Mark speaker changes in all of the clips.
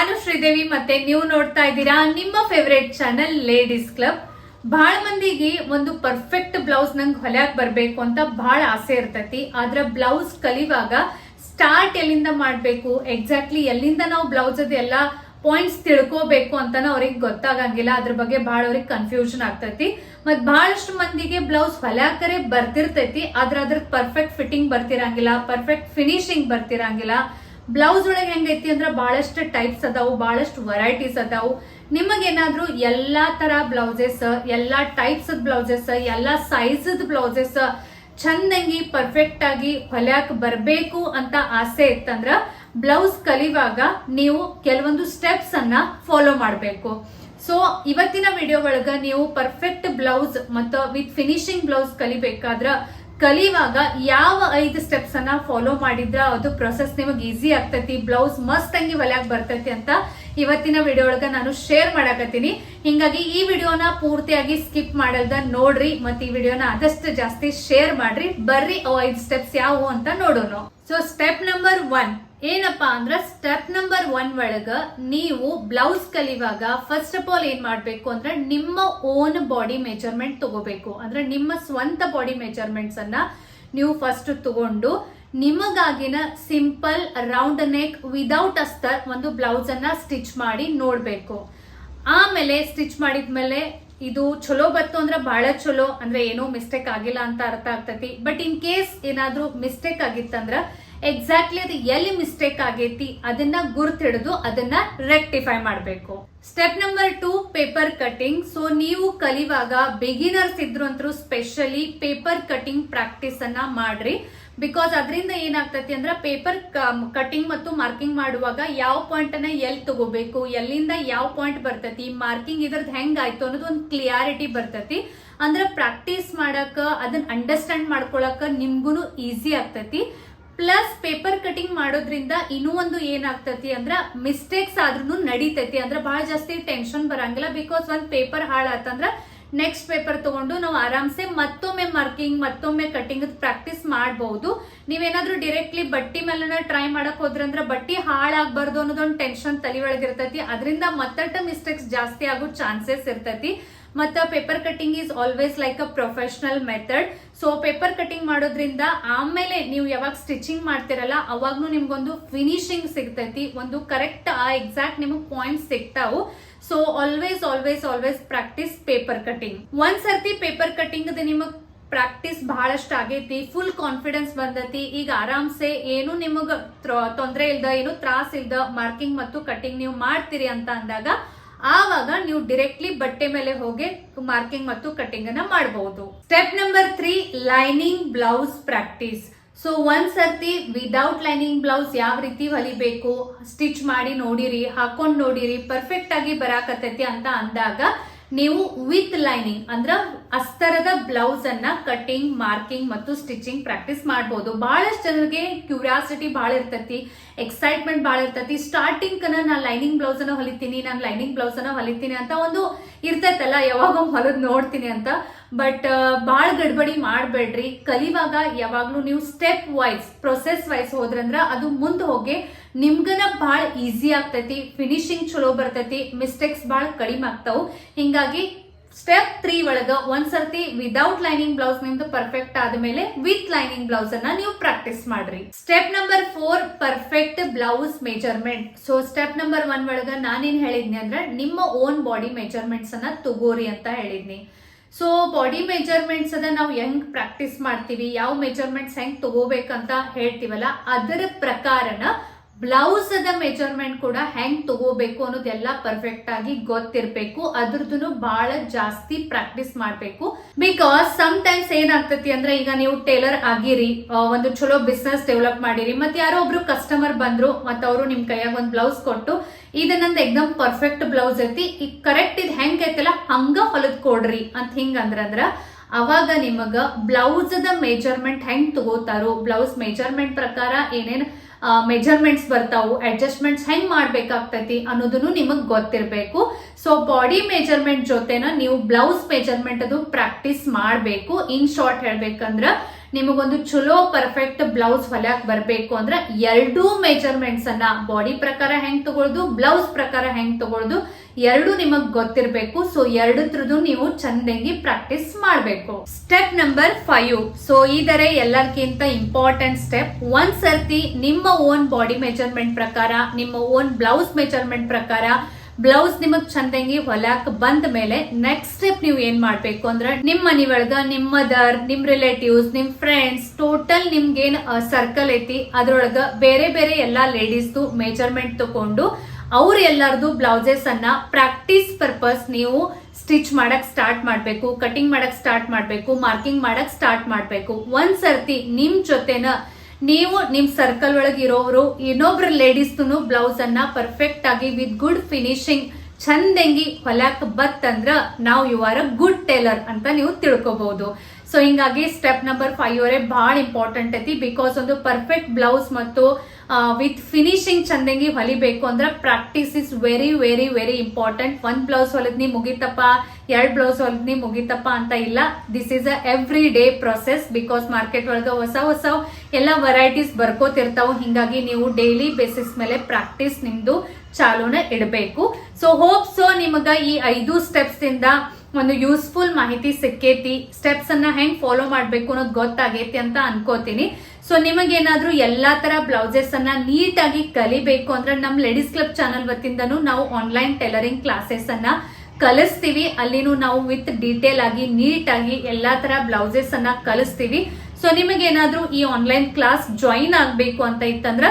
Speaker 1: ನಾನು ಶ್ರೀದೇವಿ ಮತ್ತೆ ನೀವು ನೋಡ್ತಾ ಇದ್ದೀರಾ ನಿಮ್ಮ ಫೇವ್ರೇಟ್ ಚಾನಲ್ ಲೇಡೀಸ್ ಕ್ಲಬ್ ಬಹಳ ಮಂದಿಗೆ ಒಂದು ಪರ್ಫೆಕ್ಟ್ ಬ್ಲೌಸ್ ನಂಗೆ ಹೊಲ್ಯಾಕ್ ಬರ್ಬೇಕು ಅಂತ ಬಹಳ ಆಸೆ ಇರ್ತೈತಿ. ಆದ್ರ ಬ್ಲೌಸ್ ಕಲಿವಾಗ ಸ್ಟಾರ್ಟ್ ಎಲ್ಲಿಂದ ಮಾಡಬೇಕು ಎಕ್ಸಾಕ್ಟ್ಲಿ ಎಲ್ಲಿಂದ ನಾವು ಬ್ಲೌಸ್ ಎಲ್ಲ ಪಾಯಿಂಟ್ಸ್ ತಿಳ್ಕೋಬೇಕು ಅಂತಾನು ಅವ್ರಿಗೆ ಗೊತ್ತಾಗಂಗಿಲ್ಲ. ಅದ್ರ ಬಗ್ಗೆ ಬಹಳ ಅವ್ರಿಗೆ ಕನ್ಫ್ಯೂಷನ್ ಆಗ್ತೈತಿ. ಮತ್ ಬಹಳಷ್ಟು ಮಂದಿಗೆ ಬ್ಲೌಸ್ ಹೊಲ್ಯಾಕರೆ ಬರ್ತಿರ್ತೈತಿ ಆದ್ರ ಅದ್ರ ಪರ್ಫೆಕ್ಟ್ ಫಿಟ್ಟಿಂಗ್ ಬರ್ತಿರಂಗಿಲ್ಲ ಪರ್ಫೆಕ್ಟ್ ಫಿನಿಶಿಂಗ್ ಬರ್ತಿರಂಗಿಲ್ಲ. ಬ್ಲೌಸ್ ಒಳಗೆ ಹೆಂಗೈತಿ ಅಂದ್ರೆ ಬಹಳಷ್ಟು ಟೈಪ್ಸ್ ಅದಾವು ಬಹಳಷ್ಟು ವೆರೈಟೀಸ್ ಅದಾವು. ನಿಮಗೇನಾದ್ರೂ ಎಲ್ಲಾ ತರ ಬ್ಲೌಸಸ್, ಎಲ್ಲಾ ಟೈಪ್ಸ್ ಬ್ಲೌಸಸ್, ಎಲ್ಲಾ ಸೈಜ್ ಬ್ಲೌಸಸ್ ಚಂದಂಗಿ ಪರ್ಫೆಕ್ಟ್ ಆಗಿ ಹೊಲ್ಯಾಕ್ ಬರಬೇಕು ಅಂತ ಆಸೆ ಇತ್ತಂದ್ರ ಬ್ಲೌಸ್ ಕಲಿವಾಗ ನೀವು ಕೆಲವೊಂದು ಸ್ಟೆಪ್ಸ್ ಅನ್ನ ಫಾಲೋ ಮಾಡಬೇಕು. ಸೊ ಇವತ್ತಿನ ವಿಡಿಯೋ ಒಳಗ ನೀವು ಪರ್ಫೆಕ್ಟ್ ಬ್ಲೌಸ್ ಮತ್ತು ವಿತ್ ಫಿನಿಶಿಂಗ್ ಬ್ಲೌಸ್ ಕಲಿಬೇಕಾದ್ರ ಕಲಿಯುವಾಗ ಯಾವ ಐದು ಸ್ಟೆಪ್ಸ್ ಅನ್ನ ಫಾಲೋ ಮಾಡಿದ್ರ ಅದು ಪ್ರೊಸೆಸ್ ನಿಮಗೆ ಈಸಿ ಆಗ್ತೈತಿ ಬ್ಲೌಸ್ ಮಸ್ತ್ ಅಂಗಿ ಹೊಲ್ಯಾಕ್ ಬರ್ತೈತಿ ಅಂತ ಇವತ್ತಿನ ವಿಡಿಯೋ ಒಳಗ ನಾನು ಶೇರ್ ಮಾಡಕತ್ತೀನಿ. ಹಿಂಗಾಗಿ ಈ ವಿಡಿಯೋನ ಪೂರ್ತಿಯಾಗಿ ಸ್ಕಿಪ್ ಮಾಡಲ್ದ ನೋಡ್ರಿ, ಮತ್ತೆ ಈ ವಿಡಿಯೋನ ಆದಷ್ಟು ಜಾಸ್ತಿ ಶೇರ್ ಮಾಡ್ರಿ. ಬರ್ರಿ ಅವು ಐದು ಸ್ಟೆಪ್ಸ್ ಯಾವುವು ಅಂತ ನೋಡೋಣ ಸೊ ಸ್ಟೆಪ್ ನಂಬರ್ ಒನ್ ಏನಪ್ಪಾ ಅಂದ್ರೆ ಸ್ಟೆಪ್ ನಂಬರ್ ಒನ್ ಒಳಗ ನೀವು ಬ್ಲೌಸ್ ಕಲಿವಾಗ ಫಸ್ಟ್ ಆಫ್ ಆಲ್ ಏನ್ ಮಾಡ್ಬೇಕು ಅಂದ್ರೆ ನಿಮ್ಮ ಓನ್ ಬಾಡಿ ಮೆಜರ್ಮೆಂಟ್ ತಗೋಬೇಕು. ಅಂದ್ರೆ ನಿಮ್ಮ ಸ್ವಂತ ಬಾಡಿ ಮೆಜರ್ಮೆಂಟ್ಸ್ ಅನ್ನ ನೀವು ಫಸ್ಟ್ ತಗೊಂಡು ನಿಮಗಾಗಿನ ಸಿಂಪಲ್ ರೌಂಡ್ ನೆಕ್ ವಿದೌಟ್ ಅಸ್ತರ್ ಒಂದು ಬ್ಲೌಸ್ ಅನ್ನ ಸ್ಟಿಚ್ ಮಾಡಿ ನೋಡ್ಬೇಕು. ಆಮೇಲೆ ಸ್ಟಿಚ್ ಮಾಡಿದ್ಮೇಲೆ ಇದು ಚಲೋ ಬತ್ತು ಅಂದ್ರೆ ಬಹಳ ಚಲೋ. ಅಂದ್ರೆ ಏನೋ ಮಿಸ್ಟೇಕ್ ಆಗಿಲ್ಲ ಅಂತ ಅರ್ಥ ಆಗ್ತತಿ. ಬಟ್ ಇನ್ ಕೇಸ್ ಏನಾದ್ರೂ ಮಿಸ್ಟೇಕ್ ಆಗಿತ್ತಂದ್ರ ಎಕ್ಸಾಕ್ಟ್ಲಿ ಅದು ಎಲ್ಲಿ ಮಿಸ್ಟೇಕ್ ಆಗೈತಿ ಅದನ್ನ ಗುರ್ತಿಡಿದು ಅದನ್ನ ರೆಕ್ಟಿಫೈ ಮಾಡಬೇಕು. Step number two paper cutting so ನೀವು ಕಲಿವಾಗ ಬಿಗಿನರ್ಸ್ ಇದ್ರು ಅಂತೂ ಸ್ಪೆಷಲಿ ಪೇಪರ್ ಕಟಿಂಗ್ ಪ್ರಾಕ್ಟೀಸ್ ಅನ್ನ ಮಾಡ್ರಿ. ಬಿಕಾಸ್ ಅದರಿಂದ ಏನಾಗ್ತತಿ ಅಂದ್ರೆ ಪೇಪರ್ ಕಟಿಂಗ್ ಮತ್ತು ಮಾರ್ಕಿಂಗ್ ಮಾಡುವಾಗ ಯಾವ ಪಾಯಿಂಟ್ ಅನ್ನ ಎಲ್ಲಿ ತಗೋಬೇಕು, ಎಲ್ಲಿಂದ ಯಾವ ಪಾಯಿಂಟ್ ಬರ್ತತಿ ಮಾರ್ಕಿಂಗ್ ಇದ್ರದ್ದು ಹೆಂಗ್ ಆಯ್ತು ಅನ್ನೋದು ಒಂದು ಕ್ಲಿಯಾರಿಟಿ ಬರ್ತತಿ. ಅಂದ್ರೆ ಪ್ರಾಕ್ಟೀಸ್ ಮಾಡಕ, ಅದನ್ನ ಅಂಡರ್ಸ್ಟ್ಯಾಂಡ್ ಮಾಡ್ಕೊಳಕ ನಿಮ್ಗೂ ಈಸಿ ಆಗ್ತೈತಿ. ಪ್ಲಸ್ ಪೇಪರ್ ಕಟಿಂಗ್ ಮಾಡೋದ್ರಿಂದ ಇನ್ನೂ ಒಂದು ಏನಾಗ್ತತಿ ಅಂದ್ರ ಮಿಸ್ಟೇಕ್ಸ್ ಆದ್ರೂ ನಡೀತೈತಿ ಅಂದ್ರೆ ಬಹಳ ಜಾಸ್ತಿ ಟೆನ್ಷನ್ ಬರಂಗಿಲ್ಲ ಬಿಕಾಸ್ ಒಂದ್ ಪೇಪರ್ ಹಾಳಾತಂದ್ರ ನೆಕ್ಸ್ಟ್ ಪೇಪರ್ ತಗೊಂಡು ನಾವು ಆರಾಮ್ಸೆ ಮತ್ತೊಮ್ಮೆ ಮಾರ್ಕಿಂಗ್ ಮತ್ತೊಮ್ಮೆ ಕಟಿಂಗ್ ಪ್ರಾಕ್ಟೀಸ್ ಮಾಡಬಹುದು ನೀವೇನಾದ್ರೂ ಡೈರೆಕ್ಟ್ಲಿ ಬಟ್ಟಿ ಮೇಲೆ ಟ್ರೈ ಮಾಡಕ್ ಹೋದ್ರಂದ್ರ ಬಟ್ಟಿ ಹಾಳಾಗ್ಬಾರ್ದು ಅನ್ನೋದೊಂದು ಟೆನ್ಷನ್ ತಲೆ ಒಳಗಿರ್ತೈತಿ ಅದರಿಂದ ಮತ್ತಟ ಮಿಸ್ಟೇಕ್ಸ್ ಜಾಸ್ತಿ ಆಗೋ ಚಾನ್ಸಸ್ ಇರ್ತೈತಿ. ಮತ್ತ paper cutting is always like a professional method so paper cutting ಮಾಡೋದ್ರಿಂದ ಆಮೇಲೆ ನೀವು ಯಾವಾಗ ಸ್ಟಿಚಿಂಗ್ ಮಾಡ್ತಿರಲ್ಲ, ಅವಾಗ್ನು ನಿಮ್ಗೊಂದು ಫಿನಿಶಿಂಗ್ ಸಿಗ್ತೈತಿ. ಒಂದು ಕರೆಕ್ಟ್ ಆ ಎಕ್ಸಾಕ್ಟ್ ನಿಮಗೆ ಪಾಯಿಂಟ್ ಸಿಗ್ತಾವು. So always always always practice paper cutting ಒಂದ್ ಸರ್ತಿ ಪೇಪರ್ ಕಟಿಂಗ್ ನಿಮಗ್ ಪ್ರಾಕ್ಟೀಸ್ ಬಹಳಷ್ಟು ಆಗೈತಿ ಫುಲ್ ಕಾನ್ಫಿಡೆನ್ಸ್ ಬಂದತಿ. ಈಗ ಆರಾಮ್ಸೆ ಏನು ನಿಮಗ ತೊಂದರೆ ಇಲ್ದ, ಏನು ತ್ರಾಸ್ ಇಲ್ದ ಮಾರ್ಕಿಂಗ್ ಮತ್ತು ಕಟಿಂಗ್ ನೀವು ಮಾಡ್ತೀರಿ ಅಂತ ಅಂದಾಗ ಆವಾಗ ನೀವು ಡೈರೆಕ್ಟ್ಲಿ ಬಟ್ಟೆ ಮೇಲೆ ಹೋಗಿ ಮಾರ್ಕಿಂಗ್ ಮತ್ತು ಕಟಿಂಗ್ ಅನ್ನ ಮಾಡಬಹುದು step number three lining blouse practice so ಒಂದ್ ಸರ್ತಿ ವಿದೌಟ್ ಲೈನಿಂಗ್ ಬ್ಲೌಸ್ ಯಾವ ರೀತಿ ಹೊಲಿಬೇಕು? ಸ್ಟಿಚ್ ಮಾಡಿ ನೋಡಿರಿ, ಹಾಕೊಂಡ್ ನೋಡಿರಿ ಪರ್ಫೆಕ್ಟ್ ಆಗಿ ಬರಾಕತ್ತೈತಿ ಅಂತ ಅಂದಾಗ ನೀವು ವಿತ್ ಲೈನಿಂಗ್ ಅಂದ್ರ ಅಸ್ತರದ ಬ್ಲೌಸ್ ಅನ್ನ ಕಟಿಂಗ್ ಮಾರ್ಕಿಂಗ್ ಮತ್ತು ಸ್ಟಿಚಿಂಗ್ ಪ್ರಾಕ್ಟೀಸ್ ಮಾಡಬಹುದು ಬಹಳಷ್ಟು ಜನರಿಗೆ ಕ್ಯೂರಿಯಾಸಿಟಿ ಬಹಳ ಇರ್ತೈತಿ ಎಕ್ಸೈಟ್ಮೆಂಟ್ ಬಹಳ ಇರ್ತೈತಿ. ಸ್ಟಾರ್ಟಿಂಗ್ ನಾನು ಲೈನಿಂಗ್ ಬ್ಲೌಸ್ ಅನ್ನ ಹೊಲಿತೀನಿ, ನಾನು ಲೈನಿಂಗ್ ಬ್ಲೌಸ್ ಅನ್ನ ಹೊಲಿತೀನಿ ಅಂತ ಒಂದು ಇರ್ತೈತಲ್ಲ, ಯಾವಾಗ ಹೊಲದ್ ನೋಡ್ತೀನಿ ಅಂತ. ಬಟ್ ಭಾಳ ಗಡ್ಬಡಿ ಮಾಡಬೇಡ್ರಿ. ಕಲಿವಾಗ ಯಾವಾಗ್ಲೂ ನೀವು ಸ್ಟೆಪ್ ವೈಸ್ ಪ್ರೊಸೆಸ್ ವೈಸ್ ಹೋದ್ರಂದ್ರ ಅದು ಮುಂದೆ ಹೋಗಿ ನಿಮ್ಗನ ಭಾಳ ಈಸಿ ಆಗ್ತೈತಿ. ಫಿನಿಶಿಂಗ್ ಚಲೋ ಬರ್ತೈತಿ. ಮಿಸ್ಟೇಕ್ಸ್ ಭಾಳ ಕಡಿಮೆ ಆಗ್ತಾವು. ಹಿಂಗಾಗಿ ಸ್ಟೆಪ್ ತ್ರೀ ಒಳಗ ಒಂದ್ಸರ್ತಿ ವಿದೌಟ್ ಲೈನಿಂಗ್ ಬ್ಲೌಸ್ ನಿಮ್ದು ಪರ್ಫೆಕ್ಟ್ ಆದ್ಮೇಲೆ ವಿತ್ ಲೈನಿಂಗ್ ಬ್ಲೌಸ್ ಅನ್ನ ನೀವು ಪ್ರಾಕ್ಟೀಸ್ ಮಾಡ್ರಿ. Step number four perfect blouse measurement so step number one ಒಳಗ ನಾನೇನ್ ಹೇಳಿದ್ನಿ ಅಂದ್ರೆ ನಿಮ್ಮ ಓನ್ ಬಾಡಿ ಮೆಜರ್ಮೆಂಟ್ಸ್ ಅನ್ನ ತಗೋರಿ ಅಂತ ಹೇಳಿದ್ನಿ. ಸೊ ಬಾಡಿ ಮೆಜರ್ಮೆಂಟ್ಸ್ ಅದ ನಾವು ಹೆಂಗ್ ಪ್ರಾಕ್ಟೀಸ್ ಮಾಡ್ತೀವಿ, ಯಾವ ಮೆಜರ್ಮೆಂಟ್ಸ್ ಹೆಂಗ್ ತಗೋಬೇಕಂತ ಹೇಳ್ತೀವಲ್ಲ, ಅದರ ಪ್ರಕಾರನ ಬ್ಲೌಸ್ ಅದ ಮೆಜರ್ಮೆಂಟ್ ಕೂಡ ಹೆಂಗ್ ತಗೋಬೇಕು ಅನ್ನೋದೆಲ್ಲ ಪರ್ಫೆಕ್ಟ್ ಆಗಿ ಗೊತ್ತಿರ್ಬೇಕು. ಅದ್ರದ್ದು ಬಹಳ ಜಾಸ್ತಿ ಪ್ರಾಕ್ಟೀಸ್ ಮಾಡ್ಬೇಕು. ಬಿಕಾಸ್ ಸಮ್ ಟೈಮ್ಸ್ ಏನಾಗ್ತತಿ ಅಂದ್ರೆ ಈಗ ನೀವು ಟೇಲರ್ ಆಗಿರಿ ಒಂದು ಚಲೋ ಬಿಸ್ನೆಸ್ ಡೆವಲಪ್ ಮಾಡಿರಿ, ಮತ್ತೆ ಯಾರೋ ಒಬ್ರು ಕಸ್ಟಮರ್ ಬಂದ್ರು, ಮತ್ತೆ ಅವರು ನಿಮ್ ಕೈಯಾಗ ಒಂದ್ ಬ್ಲೌಸ್ ಕೊಟ್ಟು, ಇದು ಎಕ್ದಮ್ ಪರ್ಫೆಕ್ಟ್ ಬ್ಲೌಸ್ ಐತಿ ಈಗ ಕರೆಕ್ಟ್ ಇದು ಹೆಂಗ್ ಐತಲ್ಲ, ಹಂಗ ಹೊಲದ್ ಕೊಡ್ರಿ ಅಂತ ಹಿಂಗ ಅಂದ್ರ ಅವಾಗ ನಿಮಗ ಬ್ಲೌಸ್ ದ ಮೆಜರ್ಮೆಂಟ್ ಹೆಂಗ್ ತಗೋತಾರೋ ಬ್ಲೌಸ್ ಮೆಜರ್ಮೆಂಟ್ ಪ್ರಕಾರ ಏನೇನ್ ಮೆಜರ್ಮೆಂಟ್ಸ್ ಬರ್ತಾವು ಅಡ್ಜಸ್ಟ್ಮೆಂಟ್ಸ್ ಹೆಂಗ್ ಮಾಡ್ಬೇಕಾಗ್ತೈತಿ ಅನ್ನೋದನ್ನು ನಿಮಗ್ ಗೊತ್ತಿರಬೇಕು. ಸೊ ಬಾಡಿ ಮೆಜರ್ಮೆಂಟ್ ಜೊತೆನ ನೀವು ಬ್ಲೌಸ್ ಮೆಜರ್ಮೆಂಟ್ ಅದು ಪ್ರಾಕ್ಟೀಸ್ ಮಾಡಬೇಕು. ಇನ್ ಶಾರ್ಟ್ ಹೇಳ್ಬೇಕಂದ್ರ ನಿಮಗೊಂದು ಚಲೋ ಪರ್ಫೆಕ್ಟ್ ಬ್ಲೌಸ್ ಹೊಲ್ಯಾಕ್ ಬರಬೇಕು ಅಂದ್ರೆ ಎರಡೂ ಮೆಜರ್ಮೆಂಟ್ಸ್ ಅನ್ನ ಬಾಡಿ ಪ್ರಕಾರ ಹೆಂಗ್ ತಗೊಳ್ದು ಬ್ಲೌಸ್ ಪ್ರಕಾರ ಹೆಂಗ್ ತಗೊಳ್ದು ಎರಡು ನಿಮಗ್ ಗೊತ್ತಿರಬೇಕು. ಸೊ ಎರಡತ್ರದ್ದು ನೀವು ಚಂದಂಗಿ ಪ್ರಾಕ್ಟೀಸ್ ಮಾಡಬೇಕು. ಸ್ಟೆಪ್ ನಂಬರ್ ಫೈವ್ ಸೊ ಇದರ ಎಲ್ಲರಿಗಿಂತ ಇಂಪಾರ್ಟೆಂಟ್ ಸ್ಟೆಪ್ ಒಂದ್ ಸರ್ತಿ ನಿಮ್ಮ ಓನ್ ಬಾಡಿ ಮೆಜರ್ಮೆಂಟ್ ಪ್ರಕಾರ, ನಿಮ್ಮ ಓನ್ ಬ್ಲೌಸ್ ಮೆಜರ್ಮೆಂಟ್ ಪ್ರಕಾರ ಬ್ಲೌಸ್ ನಿಮಗ್ ಚಂದಂಗಿ ಹೊಲಾಕ್ ಬಂದ ಮೇಲೆ ನೆಕ್ಸ್ಟ್ ಸ್ಟೆಪ್ ನೀವು ಏನ್ ಮಾಡ್ಬೇಕು ಅಂದ್ರೆ ನಿಮ್ ಮನಿ ಒಳಗ ನಿಮ್ ಮದರ್ ನಿಮ್ ರಿಲೇಟಿವ್ಸ್ ನಿಮ್ ಫ್ರೆಂಡ್ಸ್ ಟೋಟಲ್ ನಿಮ್ಗೇನ್ ಸರ್ಕಲ್ ಐತಿ. ಅದ್ರೊಳಗ ಬೇರೆ ಬೇರೆ ಎಲ್ಲಾ ಲೇಡೀಸ್ದು ಮೆಜರ್ಮೆಂಟ್ ತಗೊಂಡು ಅವ್ರ ಎಲ್ಲಾರ್ದು ಬ್ಲೌಸಸ್ ಅನ್ನ ಪ್ರಾಕ್ಟೀಸ್ ಪರ್ಪಸ್ ನೀವು ಸ್ಟಿಚ್ ಮಾಡಕ್ ಸ್ಟಾರ್ಟ್ ಮಾಡ್ಬೇಕು ಕಟಿಂಗ್ ಮಾಡಕ್ ಸ್ಟಾರ್ಟ್ ಮಾಡ್ಬೇಕು ಮಾರ್ಕಿಂಗ್ ಮಾಡಕ್ ಸ್ಟಾರ್ಟ್ ಮಾಡ್ಬೇಕು. ಒಂದ್ ಸರ್ತಿ ನಿಮ್ ಜೊತೆನ ನೀವು ನಿಮ್ಮ ಸರ್ಕಲ್ ಒಳಗೆ ಇರೋರು ಇನ್ನೊಬ್ರ ಲೇಡೀಸ್ನು ಬ್ಲೌಸ್ ಅನ್ನ ಪರ್ಫೆಕ್ಟ್ ಆಗಿ ವಿತ್ ಗುಡ್ ಫಿನಿಶಿಂಗ್ ಚಂದಂಗಿ ಬತ್ ಬತ್ತಂದ್ರ ನಾವು you are a good tailor ಅಂತ ನೀವು ತಿಳ್ಕೊಬಹುದು ಸೊ ಹಿಂಗಾಗಿ ಸ್ಟೆಪ್ ನಂಬರ್ ಫೈವ್ ಅವರೇ ಬಹಳ ಇಂಪಾರ್ಟೆಂಟ್ ಐತಿ ಬಿಕಾಸ್ ಒಂದು ಪರ್ಫೆಕ್ಟ್ ಬ್ಲೌಸ್ ಮತ್ತು ವಿತ್ ಫಿನಿಶಿಂಗ್ ಚಂದಂಗಿ ಹೊಲಿಬೇಕು ಅಂದ್ರೆ practice is very very very important one blouse ಹೊಲದ್ನಿ ಮುಗಿತಪ್ಪ, ಎರಡ್ ಬ್ಲೌಸ್ ಹೊಲದ್ನಿ ಮುಗಿತಪ್ಪ ಅಂತ ಇಲ್ಲ. This is a every day process because market ಒಳಗೆ ಹೊಸ ಹೊಸ ಎಲ್ಲ ವೆರೈಟೀಸ್ ಬರ್ಕೋತಿರ್ತಾವ. ಹಿಂಗಾಗಿ ನೀವು ಡೈಲಿ ಬೇಸಿಸ್ ಮೇಲೆ ಪ್ರಾಕ್ಟೀಸ್ ನಿಮ್ದು ಚಾಲೂನ ಇಡಬೇಕು. ಸೊ ಹೋಪ್ ಸೊ ನಿಮಗ ಈ ಐದು ಸ್ಟೆಪ್ಸ್ ಇಂದ ಒಂದು ಯೂಸ್ಫುಲ್ ಮಾಹಿತಿ ಸಿಕ್ಕೇತಿ. ಸ್ಟೆಪ್ಸ್ ಅನ್ನ ಹೆಂಗ್ ಫಾಲೋ ಮಾಡ್ಬೇಕು ಅನ್ನೋದು ಗೊತ್ತಾಗೈತಿ ಅಂತ ಅನ್ಕೋತೀನಿ. ಸೊ ನಿಮಗೇನಾದ್ರೂ ಎಲ್ಲಾ ತರ ಬ್ಲೌಸಸ್ ಅನ್ನ ನೀಟಾಗಿ ಕಲಿಬೇಕು ಅಂದ್ರೆ ನಮ್ ಲೇಡೀಸ್ ಕ್ಲಬ್ ಚಾನಲ್ ವತಿಯಿಂದನೂ ನಾವು ಆನ್ಲೈನ್ ಟೈಲರಿಂಗ್ ಕ್ಲಾಸಸ್ ಅನ್ನ ಕಲಿಸ್ತೀವಿ. ಅಲ್ಲಿನೂ ನಾವು ವಿತ್ ಡೀಟೇಲ್ ಆಗಿ, ನೀಟಾಗಿ ಎಲ್ಲಾ ತರ ಬ್ಲೌಸಸ್ ಅನ್ನ ಕಲಿಸ್ತೀವಿ. ಸೊ ನಿಮಗೇನಾದ್ರೂ ಈ ಆನ್ಲೈನ್ ಕ್ಲಾಸ್ ಜಾಯಿನ್ ಆಗ್ಬೇಕು ಅಂತ ಇತ್ತಂದ್ರ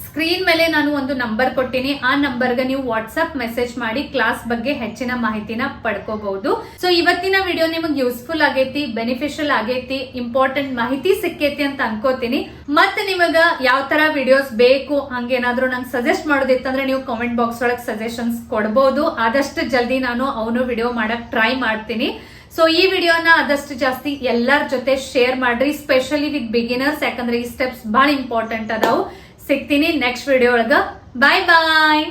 Speaker 1: ಸ್ಕ್ರೀನ್ ಮೇಲೆ ನಾನು ಒಂದು ನಂಬರ್ ಕೊಟ್ಟಿನಿ. ಆ ನಂಬರ್ಗೆ ನೀವು ವಾಟ್ಸ್ಆಪ್ ಮೆಸೇಜ್ ಮಾಡಿ ಕ್ಲಾಸ್ ಬಗ್ಗೆ ಹೆಚ್ಚಿನ ಮಾಹಿತಿನ ಪಡ್ಕೋಬಹುದು. ಸೊ ಇವತ್ತಿನ ವಿಡಿಯೋ ನಿಮಗೆ ಯೂಸ್ಫುಲ್ ಆಗೈತಿ ಬೆನಿಫಿಷಿಯಲ್ ಆಗೈತಿ ಇಂಪಾರ್ಟೆಂಟ್ ಮಾಹಿತಿ ಸಿಕ್ಕೈತಿ ಅಂತ ಅನ್ಕೋತೀನಿ. ಮತ್ತೆ ನಿಮಗ ಯಾವ ತರ ವಿಡಿಯೋಸ್ ಬೇಕು, ಹಂಗೇನಾದ್ರೂ ನಂಗೆ ಸಜೆಸ್ಟ್ ಮಾಡೋದಿತ್ತಂದ್ರೆ ನೀವು ಕಾಮೆಂಟ್ ಬಾಕ್ಸ್ ಒಳಗೆ ಸಜೆಷನ್ಸ್ ಕೊಡಬಹುದು ಆದಷ್ಟು ಜಲ್ದಿ ನಾನು ಅವನು ವಿಡಿಯೋ ಮಾಡಕ್ ಟ್ರೈ ಮಾಡ್ತೀನಿ. ಸೊ ಈ ವಿಡಿಯೋನ ಆದಷ್ಟು ಜಾಸ್ತಿ ಎಲ್ಲರ ಜೊತೆ ಶೇರ್ ಮಾಡ್ರಿ. ಸ್ಪೆಷಲಿ ವಿತ್ ಬಿಗಿನರ್ಸ್ ಯಾಕಂದ್ರೆ ಈ ಸ್ಟೆಪ್ಸ್ ಬಹಳ ಇಂಪಾರ್ಟೆಂಟ್ ಅದಾವು. ಸಿಗ್ತೀನಿ ನೆಕ್ಸ್ಟ್ ವಿಡಿಯೋ ಒಳಗ. ಬಾಯ್ ಬಾಯ್